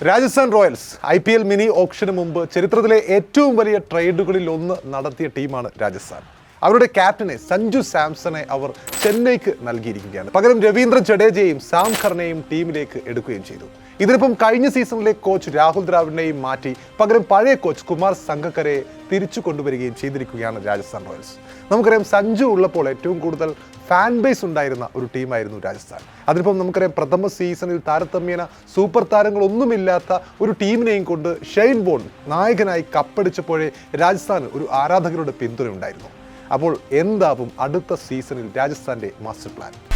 Rajasthan Royals I P L mini ഓപ്ഷന് മുമ്പ് ചരിത്രത്തിലെ ഏറ്റവും വലിയ ട്രേഡുകളിൽ ഒന്ന് നടത്തിയ ടീമാണ് രാജസ്ഥാൻ. അവരുടെ ക്യാപ്റ്റനെ സഞ്ജു സാംസണെ അവർ ചെന്നൈക്ക് നൽകിയിരിക്കുകയാണ്. പകരം രവീന്ദ്ര ജഡേജയെയും സാം ഖർണയും ടീമിലേക്ക് എടുക്കുകയും ചെയ്തു. ഇതിനൊപ്പം കഴിഞ്ഞ സീസണിലെ കോച്ച് രാഹുൽ ദ്രാവിഡിനെയും മാറ്റി പകരം പഴയ കോച്ച് കുമാർ സംഗക്കരെ തിരിച്ചു കൊണ്ടുവരികയും ചെയ്തിരിക്കുകയാണ് രാജസ്ഥാൻ റോയൽസ്. നമുക്കറിയാം സഞ്ജു ഉള്ളപ്പോൾ ഏറ്റവും കൂടുതൽ ഫാൻ ബേസ് ഉണ്ടായിരുന്ന ഒരു ടീമായിരുന്നു രാജസ്ഥാൻ. അതിനിപ്പം നമുക്കറിയാം പ്രഥമ സീസണിൽ താരതമ്യേന സൂപ്പർ താരങ്ങളൊന്നുമില്ലാത്ത ഒരു ടീമിനെയും കൊണ്ട് ഷെയ്ൻ ബോൺ നായകനായി കപ്പടിച്ചപ്പോഴേ രാജസ്ഥാന് ഒരു ആരാധകരുടെ പിന്തുണ ഉണ്ടായിരുന്നു അപ്പോൾ എന്താവും അടുത്ത സീസണിൽ രാജസ്ഥാന്റെ മാസ്റ്റർ പ്ലാൻ?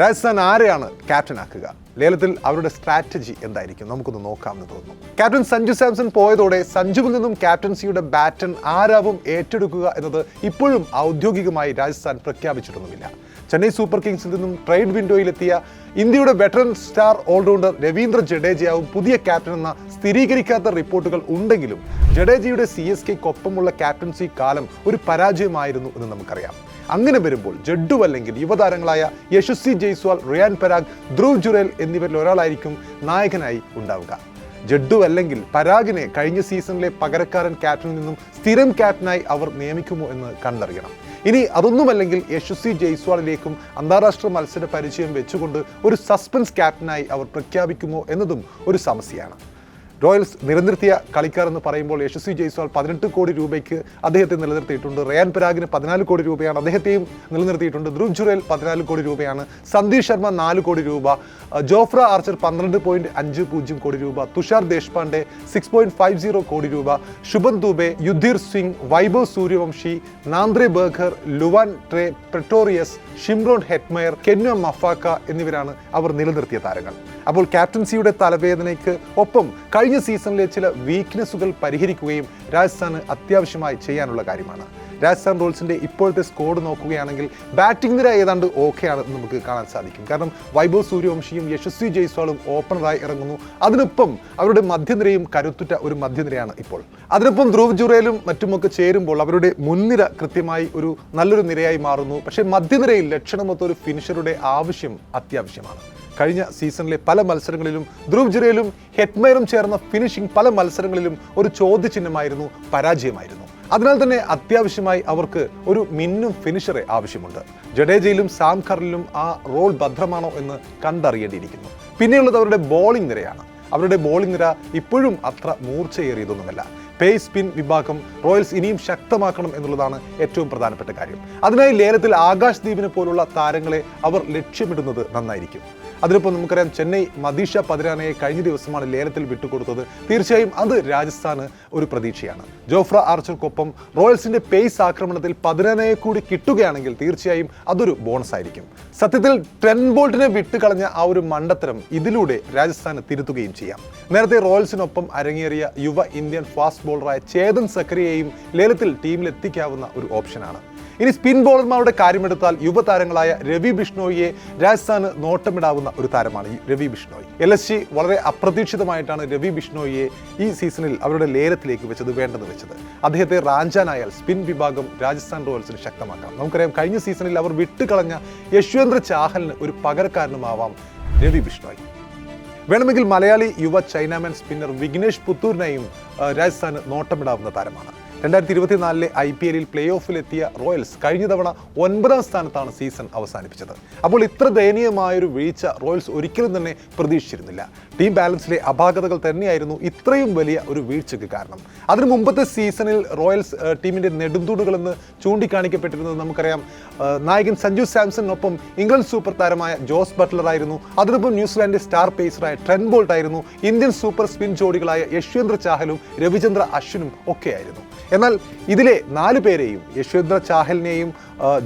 രാജസ്ഥാൻ ആരെയാണ് ക്യാപ്റ്റൻ ആക്കുക? ലേലത്തിൽ അവരുടെ സ്ട്രാറ്റജി എന്തായിരിക്കും? നമുക്കൊന്ന് നോക്കാമെന്ന് തോന്നുന്നു. ക്യാപ്റ്റൻ സഞ്ജു സാംസൺ പോയതോടെ സഞ്ജുവിൽ നിന്നും ക്യാപ്റ്റൻസിയുടെ ബാറ്റൺ ആരാവും ഏറ്റെടുക്കുക എന്നത് ഇപ്പോഴും ഔദ്യോഗികമായി രാജസ്ഥാൻ പ്രഖ്യാപിച്ചിട്ടൊന്നുമില്ല. ചെന്നൈ സൂപ്പർ കിങ്സിൽ നിന്നും ട്രേഡ് വിൻഡോയിലെത്തിയ ഇന്ത്യയുടെ വെറ്ററൻ സ്റ്റാർ ഓൾറൗണ്ടർ രവീന്ദ്ര ജഡേജയാവും പുതിയ ക്യാപ്റ്റൻ എന്ന സ്ഥിരീകരിക്കാത്ത റിപ്പോർട്ടുകൾ ഉണ്ടെങ്കിലും ജഡേജയുടെ സി എസ് കെക്കൊപ്പമുള്ള ക്യാപ്റ്റൻസി കാലം ഒരു പരാജയമായിരുന്നു എന്ന് നമുക്കറിയാം. അങ്ങനെ വരുമ്പോൾ ജഡ്ഡു അല്ലെങ്കിൽ യുവതാരങ്ങളായ യശസ്വി ജയ്സ്വാൾ റിയാൻ പരാഗ് ധ്രുവ് ജുറേൽ എന്നിവരിൽ ഒരാളായിരിക്കും നായകനായി ഉണ്ടാവുക. ജഡ്ഡു അല്ലെങ്കിൽ പരാഗിനെ കഴിഞ്ഞ സീസണിലെ പകരക്കാരൻ ക്യാപ്റ്റനിൽ നിന്നും സ്ഥിരം ക്യാപ്റ്റനായി അവർ നിയമിക്കുമോ എന്ന് കണ്ടറിയണം. ഇനി അതൊന്നുമല്ലെങ്കിൽ യശസ്വി ജയ്സ്വാളിലേക്കും അന്താരാഷ്ട്ര മത്സര പരിചയം വെച്ചുകൊണ്ട് ഒരു സസ്പെൻസ് ക്യാപ്റ്റനായി അവർ പ്രഖ്യാപിക്കുമോ എന്നതും ഒരു സമസ്യയാണ്. റോയൽസ് നിലനിർത്തിയ കളിക്കാർ എന്ന് പറയുമ്പോൾ യശസ്വി ജയ്സ്വാൾ പതിനെട്ട് കോടി രൂപയ്ക്ക് അദ്ദേഹത്തെ നിലനിർത്തിയിട്ടുണ്ട്. റയാൻ പരാഗിന് പതിനാല് കോടി രൂപയാണ് അദ്ദേഹത്തെയും നിലനിർത്തിയിട്ടുണ്ട്. ധ്രുവ് ജുറേൽ പതിനാല് കോടി രൂപയാണ്. സന്ദീപ് ശർമ്മ നാല് കോടി രൂപ. ജോഫ്ര ആർച്ചർ പന്ത്രണ്ട് പോയിന്റ് അഞ്ച് പൂജ്യം കോടി രൂപ. Tushar Deshpande six point five zero കോടി രൂപ. Shubham Dubey Yudhvir Singh Vaibhav Suryavanshi Nandre Burger Lhuandre Pretorius Shimron Hetmyer Kwena Maphaka എന്നിവരാണ് അവർ നിലനിർത്തിയ താരങ്ങൾ. അപ്പോൾ ക്യാപ്റ്റൻസിയുടെ തലവേദനയ്ക്ക് ഒപ്പം കഴിഞ്ഞ സീസണിലെ ചില വീക്ക്നെസ്സുകൾ പരിഹരിക്കുകയും രാജസ്ഥാന് അത്യാവശ്യമായി ചെയ്യാനുള്ള കാര്യമാണ്. രാജസ്ഥാൻ റോയൽസിന്റെ ഇപ്പോഴത്തെ സ്കോഡ് നോക്കുകയാണെങ്കിൽ ബാറ്റിംഗ് നിര ഏതാണ്ട് ഓക്കെ ആണെന്ന് നമുക്ക് കാണാൻ സാധിക്കും. കാരണം വൈഭവ് സൂര്യവംശിയും യശസ്വി ജയ്സ്വാളും ഓപ്പണറായി ഇറങ്ങുന്നു. അതിനൊപ്പം അവരുടെ മധ്യനിരയും കരുത്തുറ്റ ഒരു മധ്യനിരയാണ് ഇപ്പോൾ. അതിനൊപ്പം ധ്രുവ് ജുറേലും മറ്റുമൊക്കെ ചേരുമ്പോൾ അവരുടെ മുൻനിര കൃത്യമായി ഒരു നല്ലൊരു നിരയായി മാറുന്നു. പക്ഷേ മധ്യനിരയിൽ ലക്ഷണമൊത്ത ഒരു ഫിനിഷറുടെ ആവശ്യം അത്യാവശ്യമാണ്. കഴിഞ്ഞ സീസണിലെ പല മത്സരങ്ങളിലും ധ്രുവ് ജുറേലും ഹെറ്റ്മയറും ചേർന്ന ഫിനിഷിംഗ് പല മത്സരങ്ങളിലും ഒരു ചോദ്യചിഹ്നമായിരുന്നു പരാജയമായിരുന്നു. അതിനാൽ തന്നെ അത്യാവശ്യമായി അവർക്ക് ഒരു മിന്നും ഫിനിഷറെ ആവശ്യമുണ്ട്. ജഡേജയിലും സാം ഖറിലും ആ റോൾ ഭദ്രമാണോ എന്ന് കണ്ടറിയേണ്ടിയിരിക്കുന്നു. പിന്നെയുള്ളത് അവരുടെ ബോളിംഗ് നിരയാണ്. അവരുടെ ബോളിംഗ് നിര ഇപ്പോഴും അത്ര മൂർച്ചയേറിയതൊന്നുമല്ല. പേസ് സ്പിൻ വിഭാഗം റോയൽസ് ഇനിയും ശക്തമാക്കണം എന്നുള്ളതാണ് ഏറ്റവും പ്രധാനപ്പെട്ട കാര്യം. അതിനായി ലേലത്തിൽ ആകാശ് ദ്വീപിനെ പോലുള്ള താരങ്ങളെ അവർ ലക്ഷ്യമിടുന്നത് നന്നായിരിക്കും. അതിനൊപ്പം നമുക്കറിയാം ചെന്നൈ മദീഷ പതിരാനയെ കഴിഞ്ഞ ദിവസമാണ് ലേലത്തിൽ വിട്ടുകൊടുത്തത്. തീർച്ചയായും അത് രാജസ്ഥാന് ഒരു പ്രതീക്ഷയാണ്. ജോഫ്ര ആർച്ചർക്കൊപ്പം റോയൽസിന്റെ പേസ് ആക്രമണത്തിൽ പതിരാനയെ കൂടി കിട്ടുകയാണെങ്കിൽ തീർച്ചയായും അതൊരു ബോണസ് ആയിരിക്കും സത്യത്തിൽ ട്രെൻ ബോൾട്ടിനെ വിട്ടുകളഞ്ഞ ആ ഒരു മണ്ടത്തരം ഇതിലൂടെ രാജസ്ഥാന് തിരുത്തുകയും ചെയ്യാം. നേരത്തെ റോയൽസിനൊപ്പം അരങ്ങേറിയ യുവ ഇന്ത്യൻ ഫാസ്റ്റ് ബോളറായ ചേതൻ സക്രിയയും ലേലത്തിൽ ടീമിലെത്തിക്കാവുന്ന ഒരു ഓപ്ഷനാണ്. ഇനി സ്പിൻ ബോളർമാരുടെ കാര്യമെടുത്താൽ യുവതാരങ്ങളായ രവി ബിഷ്ണോയിയെ രാജസ്ഥാന് നോട്ടമിടാവുന്ന ഒരു താരമാണ് ഈ Ravi Bishnoi. L S G വളരെ അപ്രതീക്ഷിതമായിട്ടാണ് രവി ബിഷ്ണോയിയെ ഈ സീസണിൽ അവരുടെ ലേലത്തിലേക്ക് വെച്ചത് വേണ്ടെന്ന് വെച്ചത്. അദ്ദേഹത്തെ റാഞ്ചാനായാൽ സ്പിൻ വിഭാഗം രാജസ്ഥാൻ റോയൽസിന് ശക്തമാക്കാം. നമുക്കറിയാം കഴിഞ്ഞ സീസണിൽ അവർ വിട്ടുകളഞ്ഞ യശ്വന്ദ്ര ചാഹലിന് ഒരു പകരക്കാരനുമാവാം രവി ബിഷ്ണോയ്. വേണമെങ്കിൽ മലയാളി യുവ ചൈനാമാൻ സ്പിന്നർ വിഘ്നേഷ് പുത്തൂരിനെയും രാജസ്ഥാന് നോട്ടമിടാവുന്ന താരമാണ്. രണ്ടായിരത്തി ഇരുപത്തിനാലിലെ ഐ പി എല്ലിൽ പ്ലേ ഓഫിലെത്തിയ റോയൽസ് കഴിഞ്ഞ തവണ ഒൻപതാം സ്ഥാനത്താണ് സീസൺ അവസാനിപ്പിച്ചത്. അപ്പോൾ ഇത്ര ദയനീയമായൊരു വീഴ്ച റോയൽസ് ഒരിക്കലും തന്നെ പ്രതീക്ഷിച്ചിരുന്നില്ല. ടീം ബാലൻസിലെ അപാകതകൾ തന്നെയായിരുന്നു ഇത്രയും വലിയ ഒരു വീഴ്ചയ്ക്ക് കാരണം. അതിനു മുമ്പത്തെ സീസണിൽ റോയൽസ് ടീമിന്റെ നെടുന്തൂടുകളെന്ന് ചൂണ്ടിക്കാണിക്കപ്പെട്ടിരുന്നത് നമുക്കറിയാം. നായകൻ സഞ്ജു സാംസണിനൊപ്പം ഇംഗ്ലണ്ട് സൂപ്പർ താരമായ ജോസ് ബട്ട്ലർ ആയിരുന്നു. അതിനൊപ്പം ന്യൂസിലാൻഡ് സ്റ്റാർ പേസറായ ട്രെൻ ബോൾട്ട് ആയിരുന്നു ഇന്ത്യൻ സൂപ്പർ സ്പിൻ ജോഡികളായ യശ്വേന്ദ്ര ചാഹലും രവിചന്ദ്ര അശ്വിനും ഒക്കെയായിരുന്നു. എന്നാൽ ഇതിലെ നാല് പേരെയും യശ്വേന്ദ്ര ചാഹലിനെയും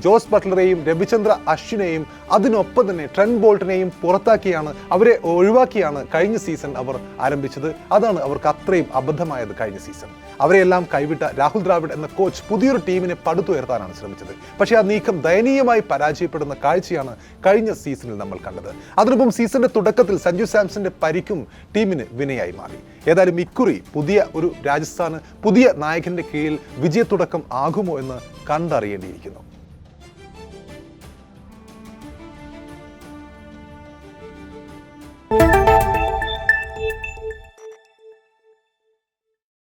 ജോസ് ബട്ട്ലറെയും രവിചന്ദ്ര അശ്വിനെയും അതിനൊപ്പം തന്നെ ട്രെൻ ബോൾട്ടിനെയും പുറത്താക്കിയാണ് അവരെ ഒഴിവാക്കിയാണ് കഴിഞ്ഞ സീസൺ അവർ ആരംഭിച്ചത്. അതാണ് അവർക്ക് അത്രയും അബദ്ധമായത് കഴിഞ്ഞ സീസൺ. അവരെയെല്ലാം കൈവിട്ട രാഹുൽ ദ്രാവിഡ് എന്ന കോച്ച് പുതിയൊരു ടീമിനെ പടുത്തുയർത്താനാണ് ശ്രമിച്ചത്. പക്ഷേ ആ നീക്കം ദയനീയമായി പരാജയപ്പെടുന്ന കാഴ്ചയാണ് കഴിഞ്ഞ സീസണിൽ നമ്മൾ കണ്ടത്. അതിനൊപ്പം സീസണിന്റെ തുടക്കത്തിൽ സഞ്ജു സാംസന്റെ പരിക്കും ടീമിന് വിനയായി മാറി. ഏതായാലും ഇക്കുറി പുതിയ ഒരു രാജസ്ഥാന് പുതിയ നായകന്റെ കീഴിൽ വിജയത്തുടക്കം ആകുമോ എന്ന് കണ്ടറിയേണ്ടിയിരിക്കുന്നു.